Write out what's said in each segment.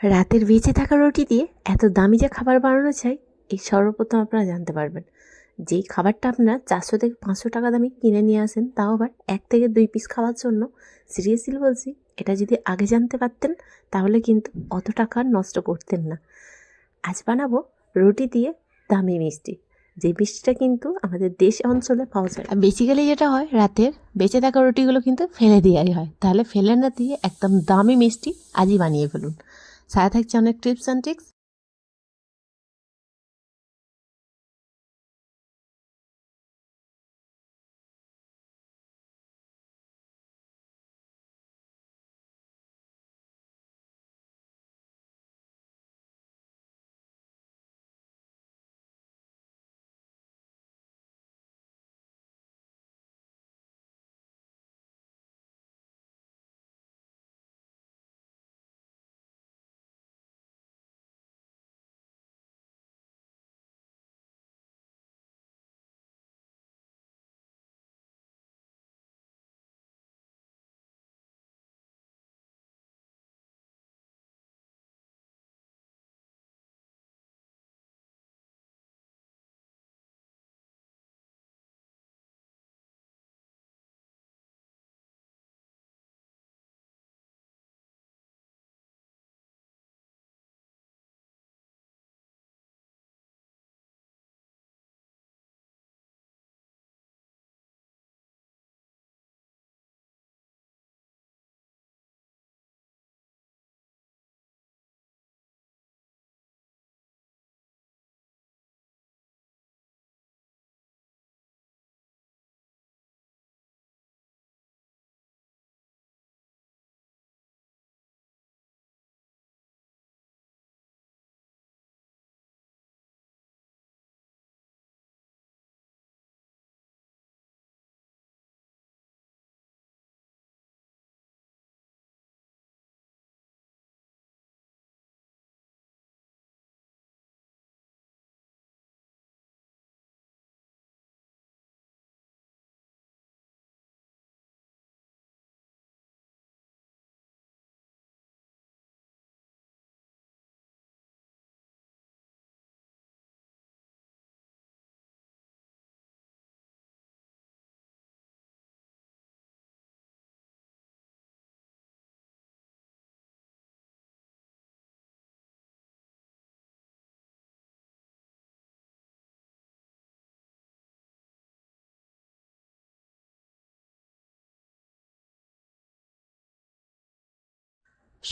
রাতের বেঁচে থাকা রুটি দিয়ে এত দামি যে খাবার বানানো চাই এই সর্বপ্রথম আপনারা জানতে পারবেন। যেই খাবারটা আপনারা চারশো থেকে পাঁচশো টাকা দামে কিনে নিয়ে আসেন, তাও আবার এক থেকে দুই পিস খাওয়ার জন্য। সিরিয়াসলি বলছি, এটা যদি আগে জানতে পারতেন, তাহলে কিন্তু অত টাকা নষ্ট করতেন না। আজ বানাবো রুটি দিয়ে দামি মিষ্টি, যে মিষ্টিটা কিন্তু আমাদের দেশ অঞ্চলে পাওয়া যায়। আর বেসিক্যালি যেটা হয়, রাতের বেঁচে থাকা রুটিগুলো কিন্তু ফেলে দেওয়াই হয়। তাহলে ফেলে না দিয়ে একদম দামি মিষ্টি আজই বানিয়ে ফেলুন। সাথে থাকছে অনেক টিপস অ্যান্ড ট্রিক্স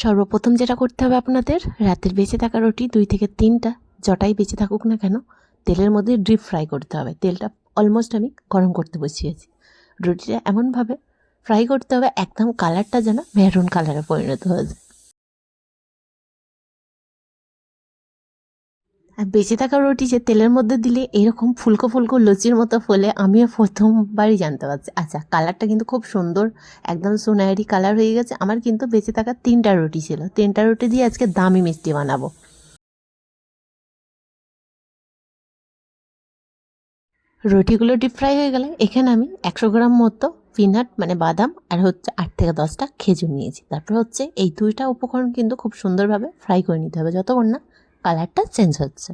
সর্বপ্রথম যেটা করতে হবে আপনাদের, রাতের বেঁচে থাকা রুটি দুই থেকে তিনটা জটাই বেঁচে থাকুক না কেন, তেলের মধ্যে ডিপ ফ্রাই করতে হবে। তেলটা অলমোস্ট আমি গরম করতে বসিয়েছি। রুটিটা এমনভাবে ফ্রাই করতে হবে, একদম কালারটা যেন মেরুন কালারে পরিণত হয়ে যায়। আর বেঁচে থাকা রুটি যে তেলের মধ্যে দিলে এরকম ফুলকো ফুলকো লুচির মতো ফলে আমিও প্রথমবারই জানতে পারছি। আচ্ছা কালারটা কিন্তু খুব সুন্দর, একদম সোনারি কালার হয়ে গেছে। আমার কিন্তু বেঁচে থাকা তিনটা রুটি ছিল। তিনটা রুটি দিয়ে আজকে দামি মিষ্টি বানাবো। রুটিগুলো ডিপ ফ্রাই হয়ে গেলে এখানে আমি একশো গ্রাম মতো পিনাট মানে বাদাম আর হচ্ছে আট থেকে দশটা খেজুর নিয়েছি। তারপর হচ্ছে এই দুইটা উপকরণ কিন্তু খুব সুন্দরভাবে ফ্রাই করে নিতে হবে। যতক্ষণ না কালারটা চেঞ্জ হচ্ছে।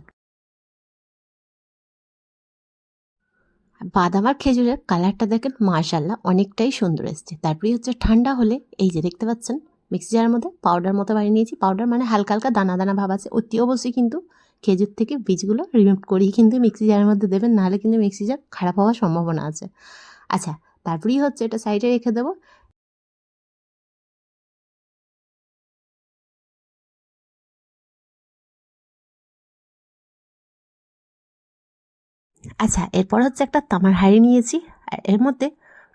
বাদাম আর খেজুরের কালারটা দেখেন মার্শাল্লাহ অনেকটাই সুন্দর এসছে। তারপরে হচ্ছে ঠান্ডা হলে, এই যে দেখতে পাচ্ছেন, মিক্সি জারের মধ্যে পাউডার মতো বানিয়ে নিয়েছি। পাউডার মানে হালকা হালকা দানা দানা ভাব আছে, অতি অবশ্যই কিন্তু খেজুর থেকে বীজগুলো রিমুভ করেই কিন্তু মিক্সি জারের মধ্যে দেবেন, নাহলে কিন্তু মিক্সি জার খারাপ হওয়ার সম্ভাবনা আছে। আচ্ছা তারপরেই হচ্ছে এটা সাইডে রেখে দেবো। আচ্ছা এরপর হচ্ছে একটা তামার হাঁড়ি নিয়েছি আর এর মধ্যে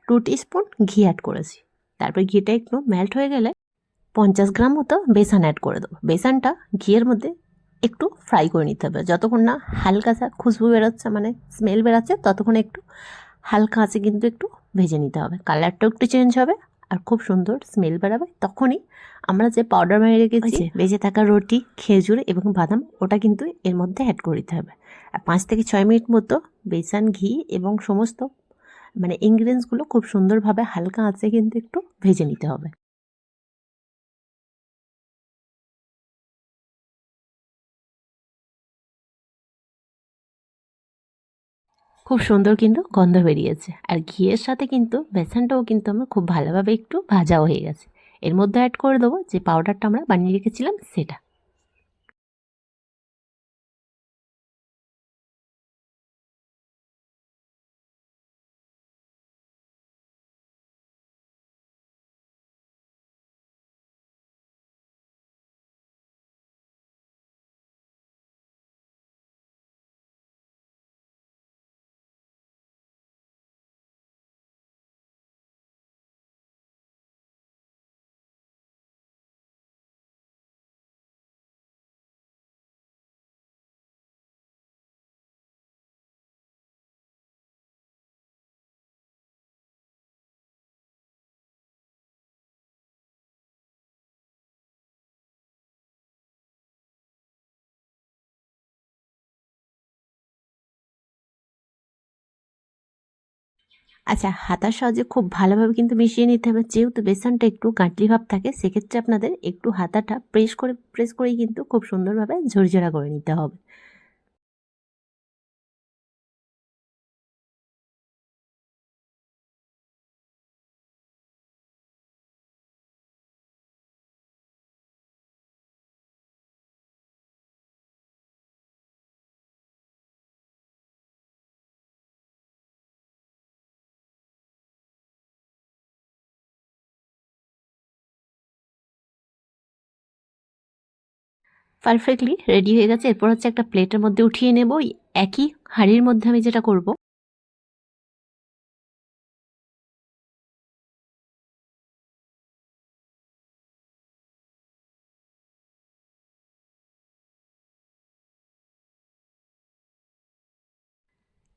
টু স্পুন ঘি অ্যাড করেছি। তারপর ঘিটা একটু মেল্ট হয়ে গেলে পঞ্চাশ গ্রাম মতো বেসন অ্যাড করে দেবো। বেসনটা ঘিয়ের মধ্যে একটু ফ্রাই করে নিতে হবে। যতক্ষণ না হালকা খুশবু বেরোচ্ছে মানে স্মেল বেরোচ্ছে ততক্ষণ একটু হালকা আছে কিন্তু একটু ভেজে নিতে হবে। কালারটাও একটু চেঞ্জ হবে আর খুব সুন্দর স্মেল বেরোবে। তখনই আমরা যে পাউডার বানিয়ে রেখেছি ভেজে থাকা রুটি খেজুর এবং বাদাম ওটা কিন্তু এর মধ্যে অ্যাড করে দিতে হবে। পাঁচ থেকে ছয় মিনিট মতো বেসান, ঘি এবং সমস্ত মানে ইনগ্রিডিয়েন্টসগুলো খুব সুন্দরভাবে হালকা আঁচে কিন্তু একটু ভেজে নিতে হবে। খুব সুন্দর কিন্তু গন্ধ বেরিয়েছে। আর ঘিয়ের সাথে কিন্তু বেসনটাও কিন্তু আমার খুব ভালোভাবে একটু ভাজাও হয়ে গেছে। এর মধ্যে অ্যাড করে দেবো যে পাউডারটা আমরা বানিয়ে রেখেছিলাম সেটা। আচ্ছা হাতার সাহায্যে খুব ভালোভাবে কিন্তু মিশিয়ে নিতে হবে। যেহেতু বেসনটা একটু গাঁটলি ভাব থাকে, সেক্ষেত্রে আপনাদের একটু হাতাটা প্রেস করে প্রেস করেই কিন্তু খুব সুন্দরভাবে ঝরঝরা করে নিতে হবে। পারফেক্টলি, রেডি হয়ে গেছে। এরপর হচ্ছে একটা প্লেটের মধ্যে উঠিয়ে নেব। একই হাঁড়ির মধ্যে আমি যেটা করব।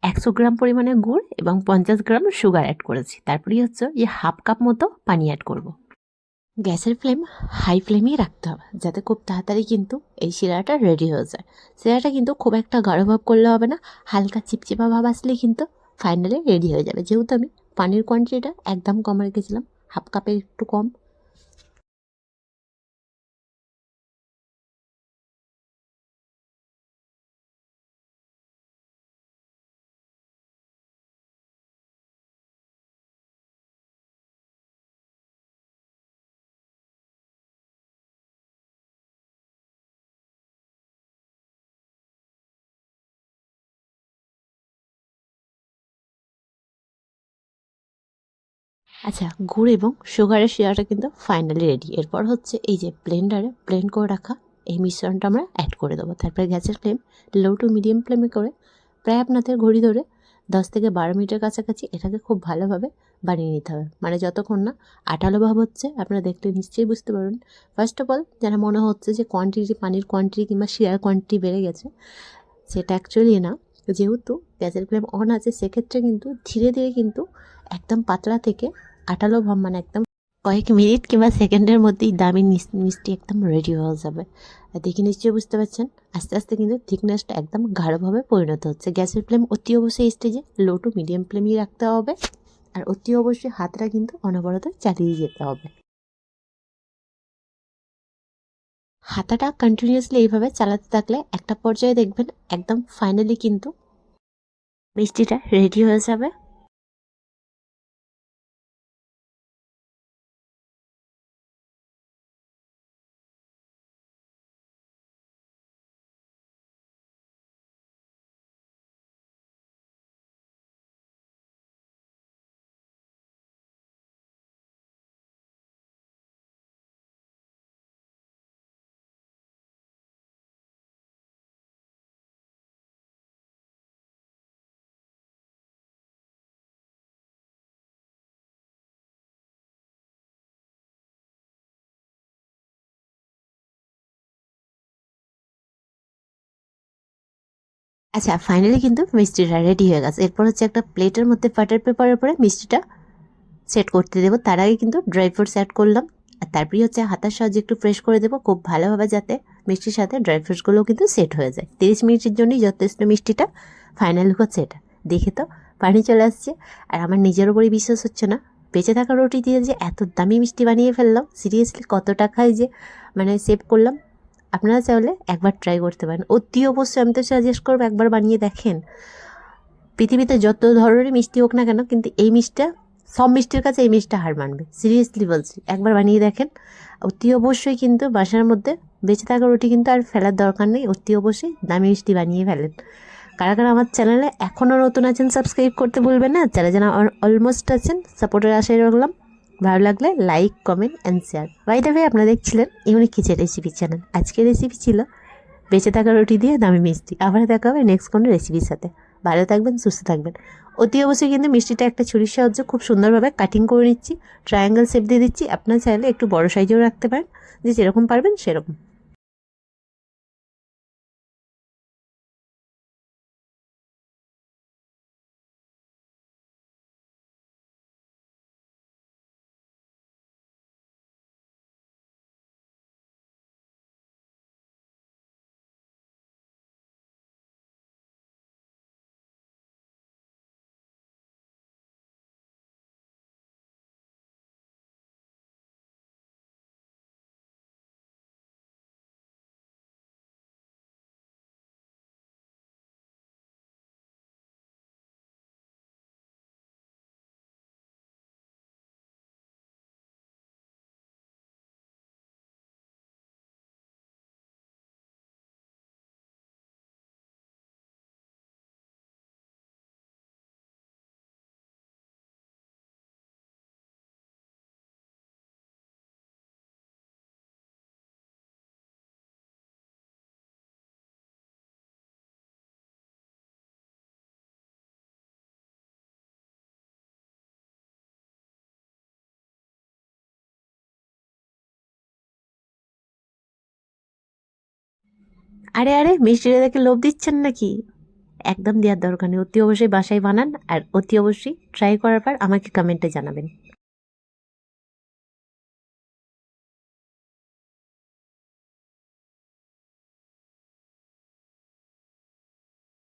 একশো গ্রাম পরিমাণে গুড় এবং পঞ্চাশ গ্রাম সুগার অ্যাড করেছি। তারপরেই হচ্ছে এই হাফ কাপ মতো পানি অ্যাড করব। গ্যাসের ফ্লেম, হাই ফ্লেমেই রাখতে হবে যাতে খুব তাড়াতাড়ি কিন্তু এই শিরাটা রেডি হয়ে যায়। শিরাটা কিন্তু খুব একটা গাঢ় ভাব করলে হবে না, হালকা চিপচিপা ভাব আসলেই কিন্তু ফাইনালি রেডি হয়ে যাবে। যেহেতু আমি পানির কোয়ান্টিটিটা একদম কম রেখেছিলাম হাফ কাপের একটু কম আচ্ছা গুড় এবং সুগারের শিরাটা কিন্তু ফাইনালি রেডি এরপর হচ্ছে এই যে ব্লেন্ডারে ব্লেন্ড করে রাখা এই মিশ্রণটা আমরা অ্যাড করে দেবো। তারপরে গ্যাসের ফ্লেম লো টু মিডিয়াম ফ্লেমে করে প্রায় আপনাদের ঘড়ি ধরে দশ থেকে বারো মিনিটের কাছাকাছি এটাকে খুব ভালোভাবে বানিয়ে নিতে হবে। মানে যতক্ষণ না আঠালো ভাব হচ্ছে, আপনারা দেখলে নিশ্চয়ই বুঝতে পারবেন। ফার্স্ট অফ অল যারা মনে হচ্ছে যে কোয়ান্টিটি পানির কোয়ান্টিটি কিংবা শিয়ার কোয়ান্টিটি বেড়ে গেছে, সেটা অ্যাকচুয়ালি না। যেহেতু গ্যাসের ফ্লেম অন আছে, সেক্ষেত্রে কিন্তু ধীরে ধীরে কিন্তু একদম পাতলা থেকে আঠালো ভাব মানে একদম কয়েক মিনিট কিংবা সেকেন্ডের মধ্যেই দামি মিষ্টি একদম রেডি হয়ে যাবে। দেখে নিশ্চয়ই বুঝতে পারছেন, আস্তে আস্তে কিন্তু থিকনেসটা একদম গাঢ়ভাবে পরিণত হচ্ছে। গ্যাসের ফ্লেম অতি অবশ্যই স্টেজে লো টু মিডিয়াম ফ্লেমই রাখতে হবে। আর অতি অবশ্যই হাতটা কিন্তু অনবরত চালিয়ে যেতে হবে। হাতাটা কন্টিনিউয়াসলি এইভাবে চালাতে থাকলে একটা পর্যায়ে দেখবেন একদম ফাইনালি কিন্তু মিষ্টিটা রেডি হয়ে যাবে। আচ্ছা ফাইনালি কিন্তু মিষ্টিটা রেডি হয়ে গেছে। এরপর হচ্ছে একটা প্লেটের মধ্যে বাটার পেপারের পরে মিষ্টিটা সেট করতে দেবো। তার আগে কিন্তু ড্রাই ফ্রুটস অ্যাড করলাম। আর তারপরে হচ্ছে হাতার সাহায্যে একটু ফ্রেশ করে দেবো খুব ভালোভাবে যাতে মিষ্টির সাথে ড্রাই ফ্রুটসগুলোও কিন্তু সেট হয়ে যায়। তিরিশ মিনিটের জন্যই যথেষ্ট মিষ্টিটা ফাইনাল হচ্ছে এটা। দেখে তো পানি চলে আসছে। আর আমার নিজের ওপরই বিশ্বাস হচ্ছে না। বেঁচে থাকা রুটি দিয়ে যে এত দামি মিষ্টি বানিয়ে ফেললাম। সিরিয়াসলি কত টাকায় যে মানে সেভ করলাম। আপনারা চাইলে একবার ট্রাই করতে পারেন। অতি অবশ্যই আমি তো সাজেস্ট করব একবার বানিয়ে দেখেন। পৃথিবীতে যত ধরনের মিষ্টি হোক না কেন, কিন্তু এই মিষ্টিটা, সব মিষ্টির কাছে এই মিষ্টিটা হার মানবে। সিরিয়াসলি বলছি, একবার বানিয়ে দেখেন। অতি অবশ্যই কিন্তু বাসার মধ্যে বেঁচে থাকা রুটি কিন্তু আর ফেলার দরকার নেই। অতি অবশ্যই দামি মিষ্টি বানিয়ে ফেলেন। কারা কারা আমার চ্যানেলে এখনও নতুন আছেন সাবস্ক্রাইব করতে ভুলবেন না। যারা যারা অলমোস্ট আছেন সাপোর্টের আশায় রাখলাম ভালো লাগলে like comment and share bye ভাই আপনারা দেখছিলেন ইউনিক কিচেন রেসিপি চ্যানেল আজকের রেসিপি ছিল বেঁচে থাকা রুটি দিয়ে দামি মিষ্টি। আবার দেখা হবে নেক্সট কোনো রেসিপির সাথে। ভালো থাকবেন, সুস্থ থাকবেন। অতি অবশ্যই কিন্তু মিষ্টিটা একটা ছুরির সাহায্যে খুব সুন্দরভাবে কাটিং করে নিচ্ছি। ট্রায়াঙ্গেল শেপ দিয়ে দিচ্ছি। আপনার চাইলে একটু বড় সাইজেও রাখতে পারেন। যে যেরকম পারবেন সেরকম। আরে আরে মিষ্টিটা দেখে লোভ দিচ্ছেন নাকি? একদম দেওয়ার দরকার নেই। অতি অবশ্যই বাসায় বানান আর অতি অবশ্যই ট্রাই করার পর আমাকে কমেন্টে জানাবেন।